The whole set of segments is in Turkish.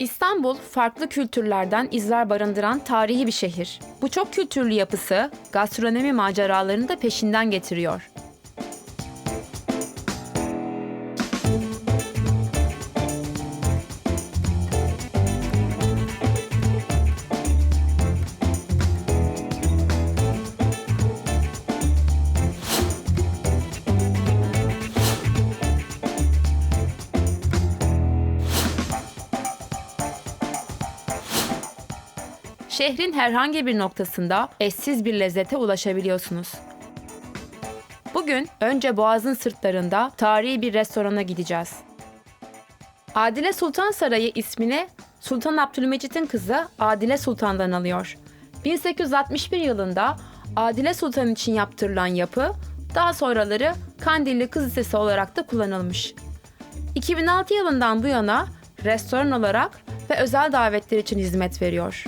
İstanbul, farklı kültürlerden izler barındıran tarihi bir şehir. Bu çok kültürlü yapısı, gastronomi maceralarını da peşinden getiriyor. Şehrin herhangi bir noktasında eşsiz bir lezzete ulaşabiliyorsunuz. Bugün önce Boğaz'ın sırtlarında tarihi bir restorana gideceğiz. Adile Sultan Sarayı ismini Sultan Abdülmecit'in kızı Adile Sultan'dan alıyor. 1861 yılında Adile Sultan için yaptırılan yapı daha sonraları Kandilli Kız Lisesi olarak da kullanılmış. 2006 yılından bu yana restoran olarak ve özel davetler için hizmet veriyor.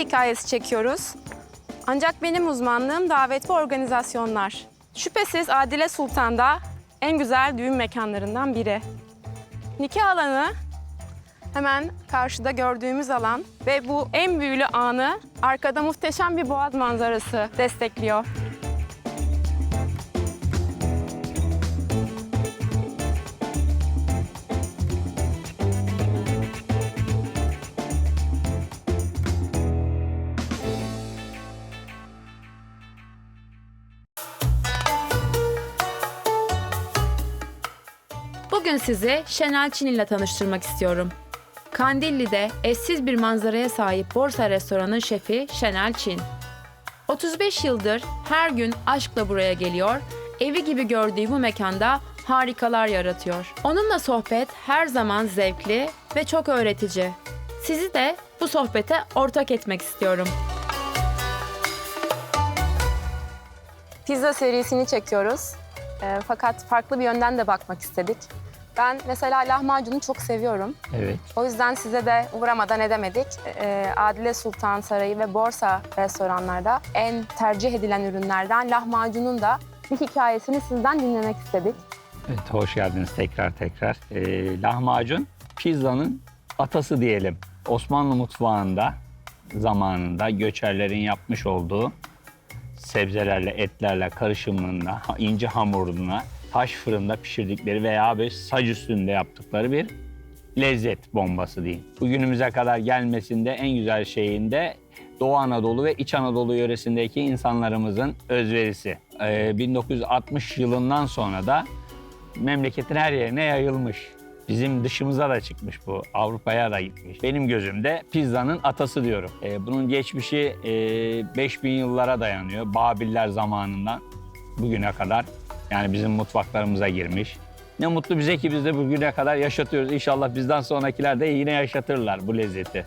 Hikayesi çekiyoruz. Ancak benim uzmanlığım davet ve organizasyonlar. Şüphesiz Adile Sultan'da en güzel düğün mekanlarından biri. Nikah alanı hemen karşıda gördüğümüz alan ve bu en büyülü anı arkada muhteşem bir boğaz manzarası destekliyor. Bugün sizi Şenel Çin ile tanıştırmak istiyorum. Kandilli'de eşsiz bir manzaraya sahip Borsa Restoran'ın şefi Şenel Çin. 35 yıldır her gün aşkla buraya geliyor, evi gibi gördüğü bu mekanda harikalar yaratıyor. Onunla sohbet her zaman zevkli ve çok öğretici. Sizi de bu sohbete ortak etmek istiyorum. Pizza serisini çekiyoruz. Ee, fakat farklı bir yönden de bakmak istedik. Ben mesela lahmacunu çok seviyorum. Evet. O yüzden size de uğramadan edemedik. Ee, Adile Sultan Sarayı ve Borsa restoranlarda en tercih edilen ürünlerden lahmacunun da bir hikayesini sizden dinlemek istedik. Evet, hoş geldiniz tekrar tekrar. Ee, lahmacun pizzanın atası diyelim. Osmanlı mutfağında zamanında göçerlerin yapmış olduğu sebzelerle, etlerle karışımında ince hamuruna taş fırında pişirdikleri veya bir sac üstünde yaptıkları bir lezzet bombası diyeyim. Bugünümüze kadar gelmesinde en güzel şeyinde Doğu Anadolu ve İç Anadolu yöresindeki insanlarımızın özverisi. Ee, 1960 yılından sonra da memleketin her yerine yayılmış. Bizim dışımıza da çıkmış bu. Avrupa'ya da gitmiş. Benim gözümde pizzanın atası diyorum. Ee, bunun geçmişi e, 5000 yıllara dayanıyor. Babiller zamanından bugüne kadar. Yani bizim mutfaklarımıza girmiş. Ne mutlu bize ki biz de bugüne kadar yaşatıyoruz. İnşallah bizden sonrakiler de yine yaşatırlar bu lezzeti.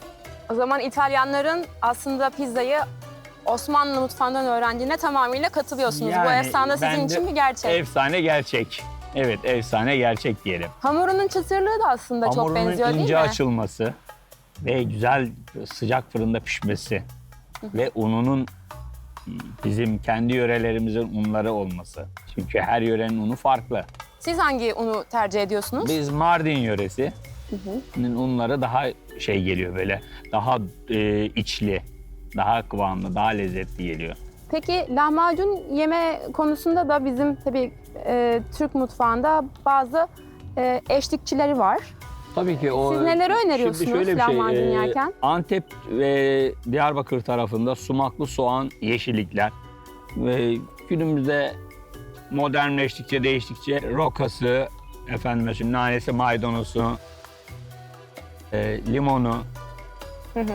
O zaman İtalyanların aslında pizzayı Osmanlı mutfağından öğrendiğine tamamıyla katılıyorsunuz. Bu Yani efsane sizin ben de- için bir gerçek. Efsane gerçek. Evet efsane gerçek diyelim. Hamurunun çıtırlığı da aslında çok Hamurunun benziyor değil ince mi? açılması ve güzel sıcak fırında pişmesi ve ununun bizim kendi yörelerimizin unları olması. Çünkü her yörenin unu farklı. Siz hangi unu tercih ediyorsunuz? Biz Mardin yöresinin unları daha şey geliyor böyle daha e, içli, daha kıvamlı, daha lezzetli geliyor. Peki lahmacun yeme konusunda da bizim tabii e, Türk mutfağında bazı e, eşlikçileri var. Tabii ki o... Siz neleri öneriyorsunuz Şimdi şöyle bir şey, lahmacun e, yerken? Antep ve Diyarbakır tarafında sumaklı soğan, yeşillikler ve günümüzde modernleştikçe, değiştikçe rokası, efendim mesela nanesi, maydanozu, e, limonu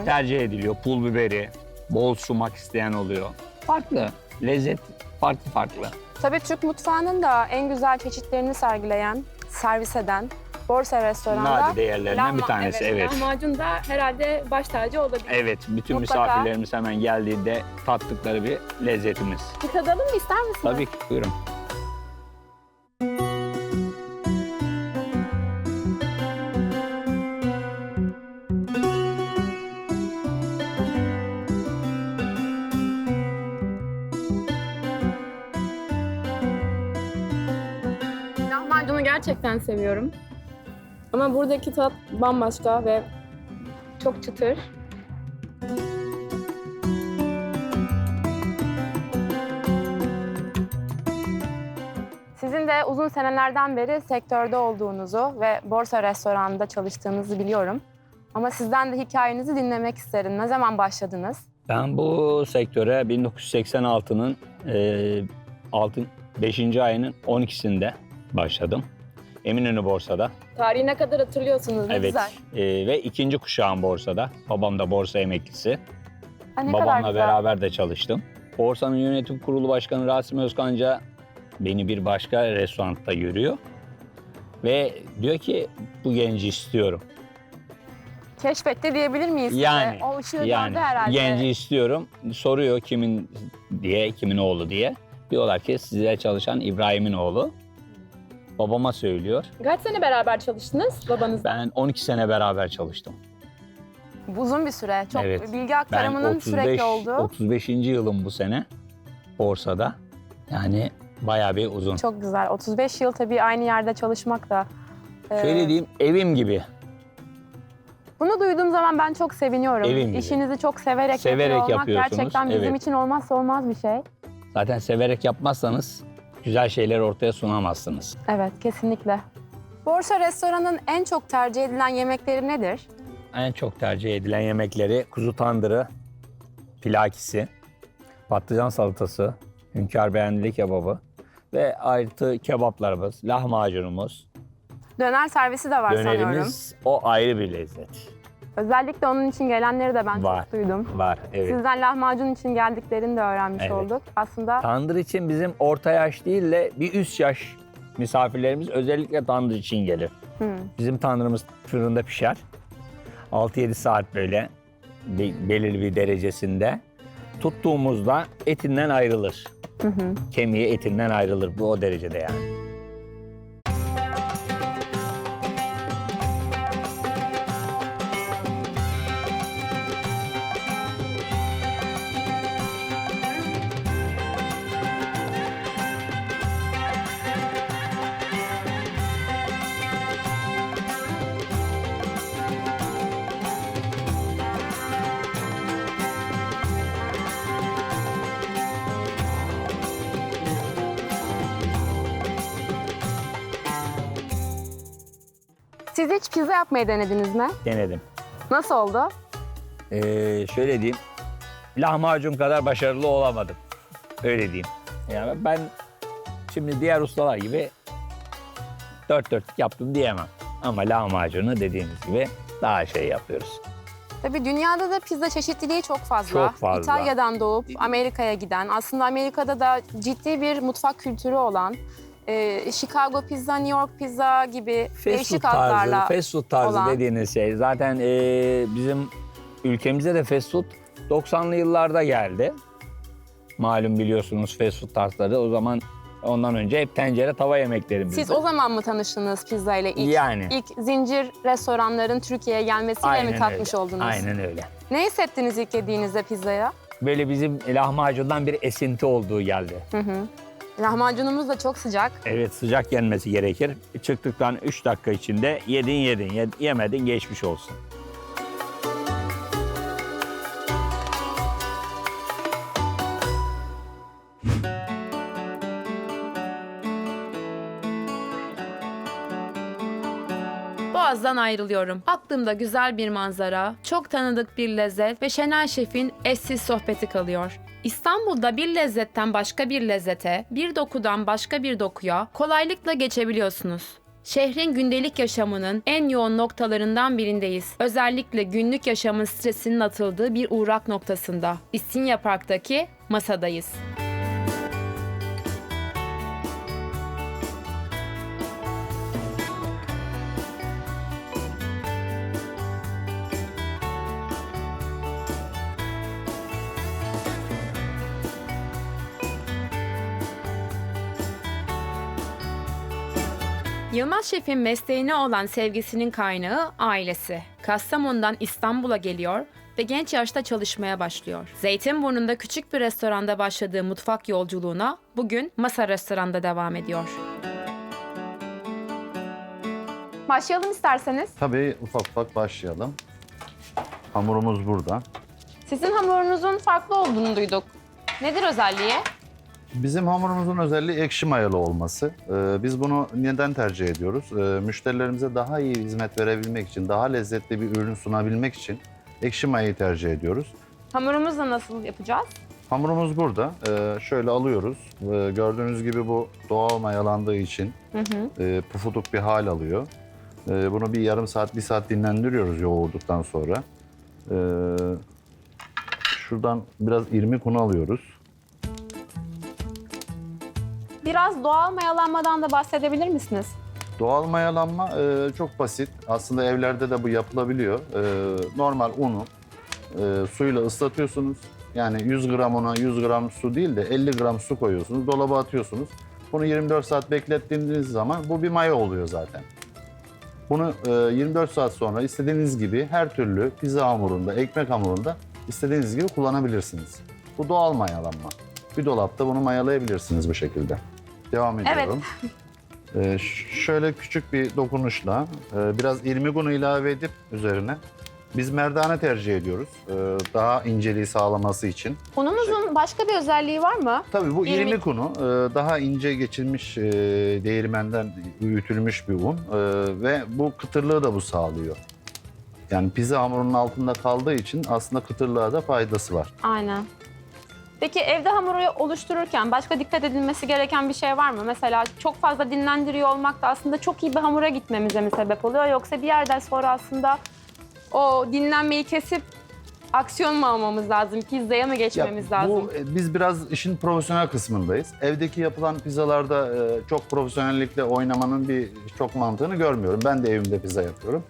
tercih ediliyor. Pul biberi, bol sumak isteyen oluyor. Farklı, lezzet farklı farklı. Tabii Türk mutfağının da en güzel çeşitlerini sergileyen, servis eden Borsa Restoran'da Nadide yerlerinden bir tanesi, evet. Lahmacun da herhalde baş tacı olabilir. Evet, bütün Mutlaka. misafirlerimiz hemen geldiğinde tattıkları bir lezzetimiz. Bir tadalım mı ister misiniz? Tabii ki, buyurun. Lahmacunu gerçekten seviyorum. Ama buradaki tat bambaşka ve çok çıtır. Sizin de uzun senelerden beri sektörde olduğunuzu ve borsa restoranında çalıştığınızı biliyorum. Ama sizden de hikayenizi dinlemek isterim. Ne zaman başladınız? Ben bu sektöre 1986'nın e, altın 5. ayının 12'sinde başladım. Eminönü borsada. Tarihi ne kadar hatırlıyorsunuz? Ne evet. güzel. E, ve ikinci kuşağım borsada. Babam da borsa emeklisi. Ha, ne kadar Babamla güzel. beraber de çalıştım. Borsanın yönetim kurulu başkanı Rasim Özkanca beni bir başka restoranda görüyor. Ve diyor ki bu genci istiyorum. Keşfetti diyebilir miyiz size? Yani, O ışığı Yani gördü herhalde. genci istiyorum. Soruyor kimin diye, kimin oğlu diye. Diyorlar ki size çalışan İbrahim'in oğlu. Babama söylüyor. Kaç sene beraber çalıştınız babanızla? Ben 12 sene beraber çalıştım. Uzun bir süre. Çok Evet. bilgi Ben aktarımının 35, sürekli olduğu. 35. yılım bu sene borsada. Yani bayağı bir uzun. Çok güzel. 35 yıl tabii aynı yerde çalışmak da. e, Şöyle diyeyim evim gibi. Bunu duyduğum zaman ben çok seviniyorum. Evim gibi. İşinizi çok severek, Severek yapıyor olmak yapıyorsunuz, gerçekten bizim evet. için olmazsa olmaz bir şey. Zaten severek yapmazsanız güzel şeyler ortaya sunamazsınız. Evet, kesinlikle. Borsa restoranın en çok tercih edilen yemekleri nedir? En çok tercih edilen yemekleri kuzu tandırı, pilakisi, patlıcan salatası, hünkâr beğendili kebabı ve artı kebaplarımız, lahmacunumuz, Döner servisi de var sanıyorum. dönerimiz o ayrı bir lezzet. Özellikle onun için gelenleri de ben Var. çok duydum. Var evet. Sizden lahmacun için geldiklerini de öğrenmiş Evet. olduk. Aslında Tandır için bizim orta yaş değil de bir üst yaş misafirlerimiz özellikle tandır için gelir. Bizim tandırımız fırında pişer. 6-7 saat böyle be- belirli bir derecesinde. Tuttuğumuzda etinden ayrılır. hı hı. Kemiği etinden ayrılır. Bu o derecede yani. Siz hiç pizza yapmayı denediniz mi? Denedim. Nasıl oldu? Ee, şöyle diyeyim. Lahmacun kadar başarılı olamadım. Öyle diyeyim. Yani ben şimdi diğer ustalar gibi dört dörtlük yaptım diyemem. Ama lahmacunu dediğimiz gibi daha şey yapıyoruz. Tabii dünyada da pizza çeşitliliği çok fazla. Çok fazla. İtalya'dan doğup Amerika'ya giden, aslında Amerika'da da ciddi bir mutfak kültürü olan, e, Chicago pizza, New York pizza gibi değişik tarzı, adlarla fast food tarzı olan- dediğiniz şey. Zaten ee, bizim ülkemize de fast food 90'lı yıllarda geldi. Malum biliyorsunuz fast food tarzları. O zaman ondan önce hep tencere tava yemeklerimizdi. Siz o zaman mı tanıştınız pizza ile ilk? Yani. İlk zincir restoranların Türkiye'ye gelmesiyle mi tatmış öyle. oldunuz? Aynen öyle. Ne hissettiniz ilk yediğinizde pizzaya? Böyle bizim lahmacundan bir esinti olduğu geldi. Hı hı. Lahmacunumuz da çok sıcak. Evet sıcak yenmesi gerekir. Çıktıktan 3 dakika içinde yedin yedin, ye- yemedin geçmiş olsun. Boğaz'dan ayrılıyorum. Aklımda güzel bir manzara, çok tanıdık bir lezzet ve Şener Şef'in eşsiz sohbeti kalıyor. İstanbul'da bir lezzetten başka bir lezzete, bir dokudan başka bir dokuya kolaylıkla geçebiliyorsunuz. Şehrin gündelik yaşamının en yoğun noktalarından birindeyiz. Özellikle günlük yaşamın stresinin atıldığı bir uğrak noktasında. İstinye Park'taki masadayız. Yılmaz Şef'in mesleğine olan sevgisinin kaynağı ailesi. Kastamonu'dan İstanbul'a geliyor ve genç yaşta çalışmaya başlıyor. Zeytinburnu'nda küçük bir restoranda başladığı mutfak yolculuğuna bugün Masa Restoran'da devam ediyor. Başlayalım isterseniz. Tabii ufak ufak başlayalım. Hamurumuz burada. Sizin hamurunuzun farklı olduğunu duyduk. Nedir özelliği? Bizim hamurumuzun özelliği ekşi mayalı olması. Ee, biz bunu neden tercih ediyoruz? Ee, müşterilerimize daha iyi hizmet verebilmek için, daha lezzetli bir ürün sunabilmek için ekşi mayayı tercih ediyoruz. Hamurumuzla nasıl yapacağız? Hamurumuz burada. Ee, şöyle alıyoruz. Ee, gördüğünüz gibi bu doğal mayalandığı için Hı hı. e, pufuduk bir hal alıyor. Ee, bunu bir yarım saat, bir saat dinlendiriyoruz yoğurduktan sonra. Ee, şuradan biraz irmik unu alıyoruz. Biraz doğal mayalanmadan da bahsedebilir misiniz? Doğal mayalanma e, çok basit. Aslında evlerde de bu yapılabiliyor. E, normal unu e, suyla ıslatıyorsunuz. Yani 100 gram una 100 gram su değil de 50 gram su koyuyorsunuz. Dolaba atıyorsunuz. Bunu 24 saat beklettiğiniz zaman bu bir maya oluyor zaten. Bunu e, 24 saat sonra istediğiniz gibi her türlü pizza hamurunda, ekmek hamurunda istediğiniz gibi kullanabilirsiniz. Bu doğal mayalanma. Bir dolapta bunu mayalayabilirsiniz bu şekilde. Devam Evet. ediyorum. Ee, ş- şöyle küçük bir dokunuşla e, biraz irmik unu ilave edip üzerine biz merdane tercih ediyoruz. Ee, daha inceliği sağlaması için. Unumuzun başka bir özelliği var mı? Tabii bu İrmik- irmik unu e, daha ince geçilmiş e, değirmenden öğütülmüş bir un E, ve bu kıtırlığı da bu sağlıyor. Yani pizza hamurunun altında kaldığı için aslında kıtırlığa da faydası var. Aynen. Peki evde hamuru oluştururken başka dikkat edilmesi gereken bir şey var mı? Mesela çok fazla dinlendiriyor olmak da aslında çok iyi bir hamura gitmemize mi sebep oluyor? Yoksa bir yerden sonra aslında o dinlenmeyi kesip aksiyon mu almamız lazım? Pizzaya mı geçmemiz Ya, lazım? Bu, e, biz biraz işin profesyonel kısmındayız. Evdeki yapılan pizzalarda e, çok profesyonellikle oynamanın bir çok mantığını görmüyorum. Ben de evimde pizza yapıyorum.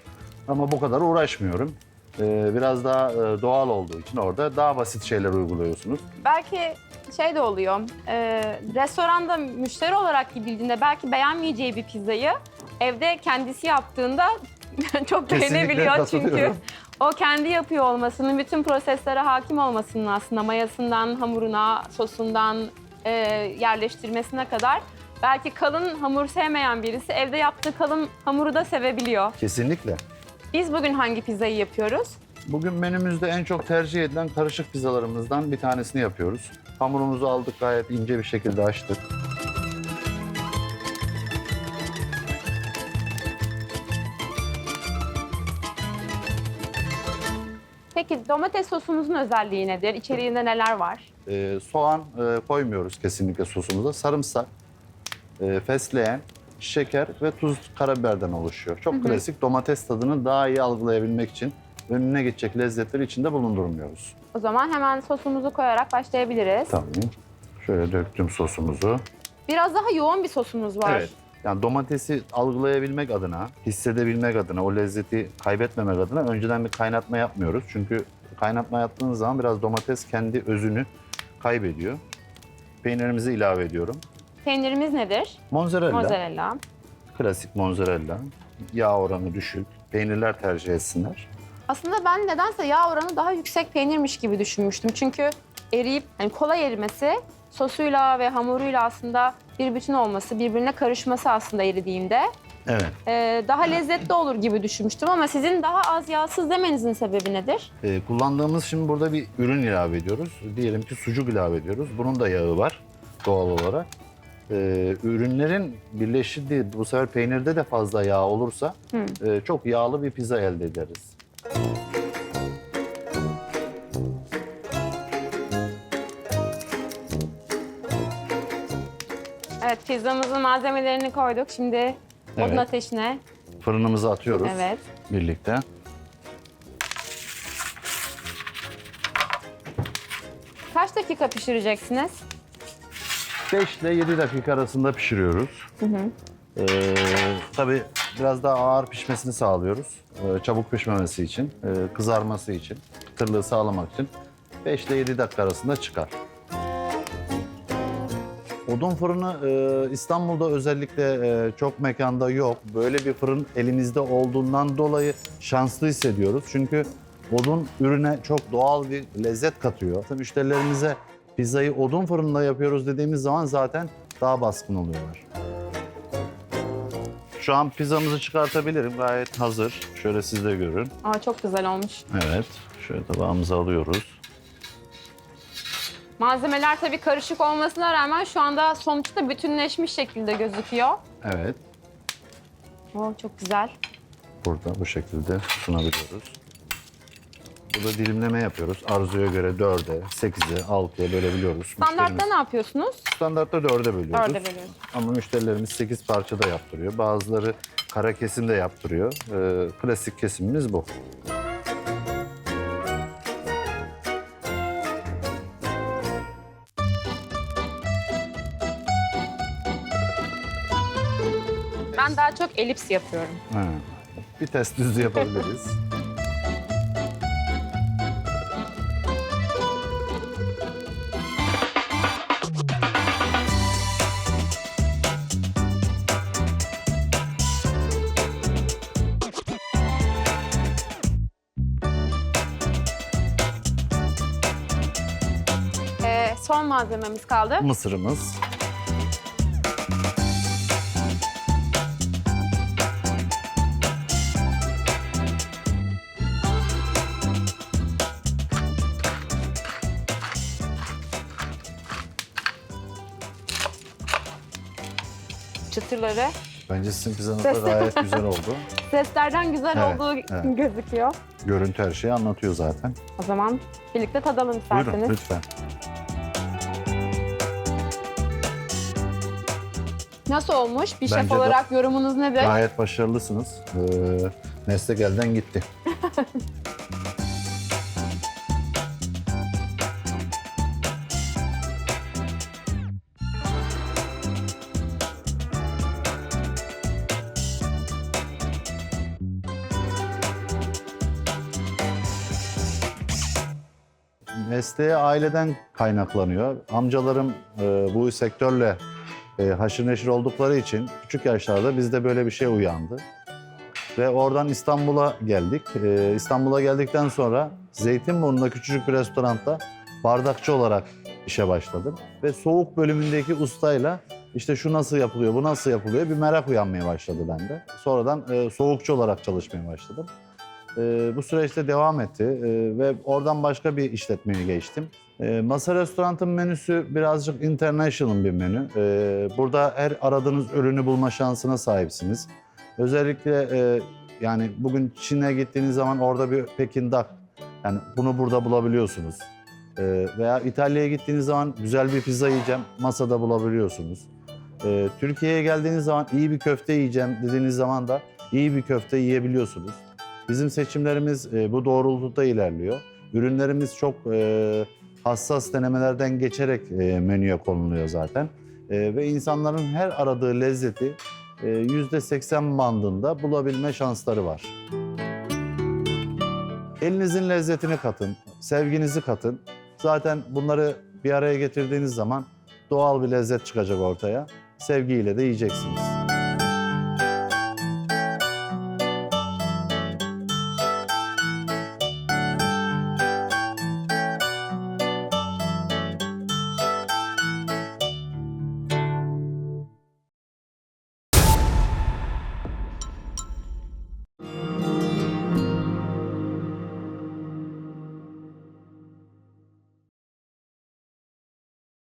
Ama bu kadar uğraşmıyorum. E, biraz daha e, doğal olduğu için orada daha basit şeyler uyguluyorsunuz. Belki şey de oluyor, e, restoranda müşteri olarak gidildiğinde belki beğenmeyeceği bir pizzayı evde kendisi yaptığında çok Kesinlikle beğenebiliyor çünkü. katılıyorum. O kendi yapıyor olmasının, bütün proseslere hakim olmasının aslında mayasından, hamuruna, sosundan e, yerleştirmesine kadar belki kalın hamur sevmeyen birisi evde yaptığı kalın hamuru da sevebiliyor. Kesinlikle. Biz bugün hangi pizzayı yapıyoruz? Bugün menümüzde en çok tercih edilen karışık pizzalarımızdan bir tanesini yapıyoruz. Hamurumuzu aldık gayet ince bir şekilde açtık. Peki domates sosumuzun özelliği nedir? İçeriğinde neler var? Ee, soğan e, koymuyoruz kesinlikle sosumuza. Sarımsak, e, fesleğen, şeker ve tuz, karabiberden oluşuyor. Çok klasik domates tadını daha iyi algılayabilmek için önüne geçecek lezzetleri içinde bulundurmuyoruz. O zaman hemen sosumuzu koyarak başlayabiliriz. Tamam. Şöyle döktüm sosumuzu. Biraz daha yoğun bir sosumuz var. Evet. Yani domatesi algılayabilmek adına, hissedebilmek adına, o lezzeti kaybetmemek adına önceden bir kaynatma yapmıyoruz. Çünkü kaynatma yaptığınız zaman biraz domates kendi özünü kaybediyor. Peynirimizi ilave ediyorum. Peynirimiz nedir? Mozzarella, Mozzarella. klasik mozzarella. Yağ oranı düşük. Peynirler tercih etsinler. Aslında ben nedense yağ oranı daha yüksek peynirmiş gibi düşünmüştüm. Çünkü eriyip yani kolay erimesi sosuyla ve hamuruyla aslında bir bütün olması, birbirine karışması aslında eridiğinde Evet. e, daha lezzetli olur gibi düşünmüştüm ama sizin daha az yağsız demenizin sebebi nedir? Ee, kullandığımız şimdi burada bir ürün ilave ediyoruz. Diyelim ki sucuk ilave ediyoruz. Bunun da yağı var doğal olarak. Ee, ürünlerin birleştiği bu sefer peynirde de fazla yağ olursa e, çok yağlı bir pizza elde ederiz. Evet pizzamızın malzemelerini koyduk. Şimdi odun Evet. ateşine. Fırınımıza atıyoruz Evet. birlikte. Kaç dakika pişireceksiniz? 5 ile 7 dakika arasında pişiriyoruz. Ee, tabii biraz daha ağır pişmesini sağlıyoruz. Ee, çabuk pişmemesi için, e, kızarması için, tırlığı sağlamak için 5 ile 7 dakika arasında çıkar. Odun fırını e, İstanbul'da özellikle e, çok mekanda yok. Böyle bir fırın elimizde olduğundan dolayı şanslı hissediyoruz. Çünkü odun ürüne çok doğal bir lezzet katıyor. Müşterilerimize pizzayı odun fırında yapıyoruz dediğimiz zaman zaten daha baskın oluyorlar. Şu an pizzamızı çıkartabilirim. Gayet hazır. Şöyle siz de görün. Aa, çok güzel olmuş. Evet. Şöyle tabağımıza alıyoruz. Malzemeler tabii karışık olmasına rağmen şu anda sonuçta bütünleşmiş şekilde gözüküyor. Evet. Oo, çok güzel. Burada bu şekilde sunabiliyoruz. Burada dilimleme yapıyoruz. Arzuya göre 4'e, 8'e, 6'ya bölebiliyoruz. Standartta Müşterimiz- ne yapıyorsunuz? Standartta 4'e bölüyoruz. Dörde bölüyoruz. Ama müşterilerimiz 8 parça da yaptırıyor. Bazıları kara kesim de yaptırıyor. Ee, klasik kesimimiz bu. Ben daha çok elips yapıyorum. Ha. Bir test düzü yapabiliriz. Malzememiz kaldı. Mısırımız. Çıtırları. Bence sizin pizzanız da gayet güzel oldu. Seslerden güzel Evet, olduğu evet. gözüküyor. Görüntü her şeyi anlatıyor zaten. O zaman birlikte tadalım isterseniz. Buyurun lütfen. Nasıl olmuş? Bir şef Bence de- olarak yorumunuz nedir? Gayet başarılısınız. Ee, Neslik elden gitti. Mesleğe aileden kaynaklanıyor. Amcalarım e, bu sektörle e, haşır neşir oldukları için küçük yaşlarda bizde böyle bir şey uyandı. Ve oradan İstanbul'a geldik. E, İstanbul'a geldikten sonra Zeytinburnu'nda küçücük bir restoranda bardakçı olarak işe başladım. Ve soğuk bölümündeki ustayla işte şu nasıl yapılıyor, bu nasıl yapılıyor bir merak uyanmaya başladı bende. Sonradan e, soğukçu olarak çalışmaya başladım. E, bu süreçte devam etti e, ve oradan başka bir işletmeye geçtim. E, Masa Restorant'ın menüsü birazcık international bir menü. E, burada her aradığınız ürünü bulma şansına sahipsiniz. Özellikle e, yani bugün Çin'e gittiğiniz zaman orada bir Pekin Duck, yani bunu burada bulabiliyorsunuz. E, veya İtalya'ya gittiğiniz zaman güzel bir pizza yiyeceğim, masada bulabiliyorsunuz. E, Türkiye'ye geldiğiniz zaman iyi bir köfte yiyeceğim dediğiniz zaman da iyi bir köfte yiyebiliyorsunuz. Bizim seçimlerimiz e, bu doğrultuda ilerliyor. Ürünlerimiz çok e, hassas denemelerden geçerek e, menüye konuluyor zaten. E, ve insanların her aradığı lezzeti e, %80 bandında bulabilme şansları var. Elinizin lezzetini katın, sevginizi katın. Zaten bunları bir araya getirdiğiniz zaman doğal bir lezzet çıkacak ortaya. Sevgiyle de yiyeceksiniz.